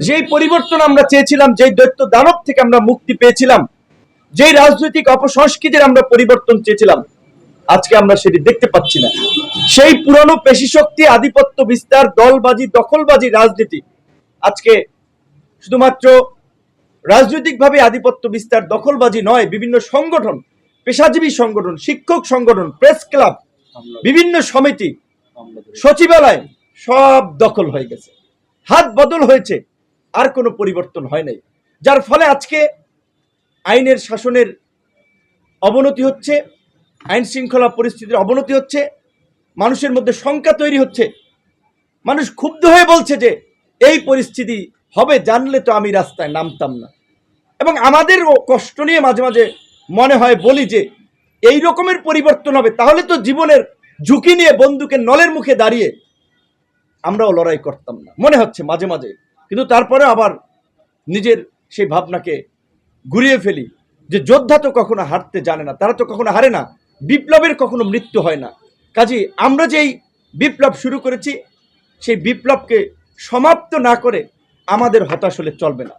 যেই পরিবর্তন আমরা চেয়েছিলাম, যেই দৈত্য দানব থেকে আমরা মুক্তি পেয়েছিলাম, যেই রাজনৈতিক অপসংস্কৃতির আমরা পরিবর্তন চেয়েছিলাম, আজকে আমরা সেটি দেখতে পাচ্ছি না। সেই পুরনো পেশি শক্তি আধিপত্য বিস্তার, দলবাজি, দখলবাজি রাজনীতি, আজকে শুধুমাত্র রাজনৈতিকভাবে আধিপত্য বিস্তার, দখলবাজি নয়, বিভিন্ন সংগঠন, পেশাজীবী সংগঠন, শিক্ষক সংগঠন, প্রেস ক্লাব, বিভিন্ন সমিতি, সচিবালয়, সব দখল হয়ে গেছে। হাত বদল হয়েছে। আর কোনো পরিবর্তন হয় নাই। যার ফলে আজকে আইনের শাসনের অবনতি হচ্ছে, আইন শৃঙ্খলা পরিস্থিতির অবনতি হচ্ছে, মানুষের মধ্যে শঙ্কা তৈরি হচ্ছে। মানুষ ক্ষুব্ধ হয়ে বলছে যে, এই পরিস্থিতি হবে, জানলে তো আমি রাস্তায় নামতাম না। এবং আমাদেরও কষ্ট নিয়ে মাঝে মাঝে মনে হয় বলি যে, এই রকমের পরিবর্তন হবে, তাহলে তো জীবনের ঝুঁকি নিয়ে বন্দুকের নলের মুখে দাঁড়িয়ে আমরাও লড়াই করতাম না। মনে হচ্ছে মাঝে মাঝে কিন্তু তারপরে আবার নিজের সেই ভাবনাকে ঘুরিয়ে ফেলি যে যোদ্ধা তো কখনো হারতে জানে না, তারা তো কখনো হারে না, বিপ্লবের কখনো মৃত্যু হয় না। কাজে আমরা যেই বিপ্লব শুরু করেছি, সেই বিপ্লবকে সমাপ্ত না করে আমাদের হতাশ হলে চলবে না।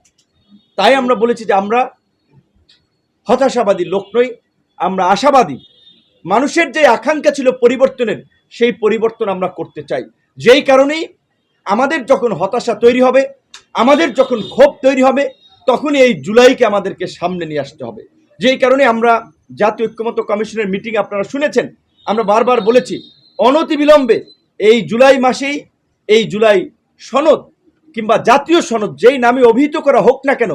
তাই আমরা বলেছি যে আমরা হতাশাবাদী লোক নই, আমরা আশাবাদী। মানুষের যে আকাঙ্ক্ষা ছিল পরিবর্তনের, সেই পরিবর্তন আমরা করতে চাই। যেই কারণেই আমাদের যখন হতাশা তৈরি হবে আমাদের যখন ক্ষোভ তৈরি হবে, তখনই এই জুলাইকে আমাদেরকে সামনে নিয়ে আসতে হবে। যেই কারণে আমরা জাতীয় ঐক্যমত্য কমিশনের মিটিং আপনারা শুনেছেন, আমরা বারবার বলেছি, অনতিবিলম্বে এই জুলাই মাসেই এই জুলাই সনদ কিংবা জাতীয় সনদ যেই নামে অভিহিত করা হোক না কেন,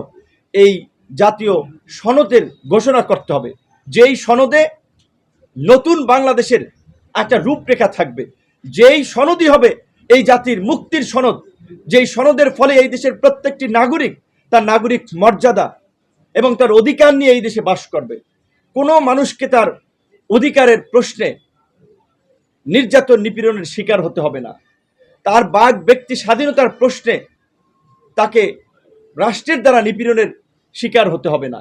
এই জাতীয় সনদের ঘোষণা করতে হবে। যেই সনদে নতুন বাংলাদেশের একটা রূপরেখা থাকবে, যেই সনদই হবে এই জাতির মুক্তির সনদ যেই সনদের ফলে এই দেশের প্রত্যেকটি নাগরিক তার নাগরিক মর্যাদা এবং তার অধিকার নিয়ে এই দেশে বাস করবে। কোনো মানুষকে তার অধিকারের প্রশ্নে নির্যাতন নিপীড়নের শিকার হতে হবে না। তার বাঘ ব্যক্তি স্বাধীনতার প্রশ্নে তাকে রাষ্ট্রের দ্বারা নিপীড়নের শিকার হতে হবে না।